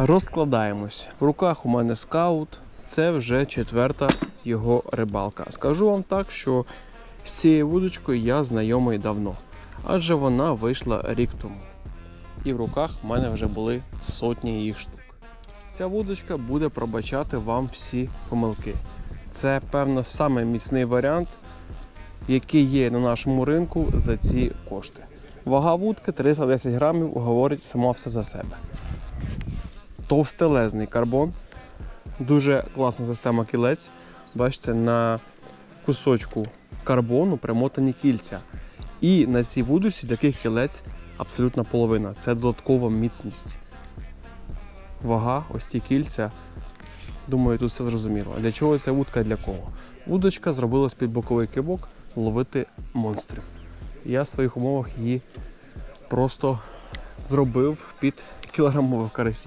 Розкладаємось. В руках у мене скаут. Це вже четверта його рибалка. Скажу вам так, що з цією вудочкою я знайомий давно, адже вона вийшла рік тому. І в руках в мене вже були сотні їх штук. Ця вудочка буде пробачати вам всі помилки. Це, певно, саме міцний варіант, який є на нашому ринку за ці кошти. Вага вудки 310 грамів говорить сама все за себе. Товстелезний карбон, дуже класна система кілець. Бачите, на кусочку карбону примотані кільця. І на цій вудусі таких кілець абсолютна половина. Це додаткова міцність. Вага, ось ці кільця. Думаю, тут все зрозуміло. Для чого ця вудка і для кого? Вудочка зробилась під боковий кибок ловити монстрів. Я в своїх умовах її просто зробив під кілограмових карасів.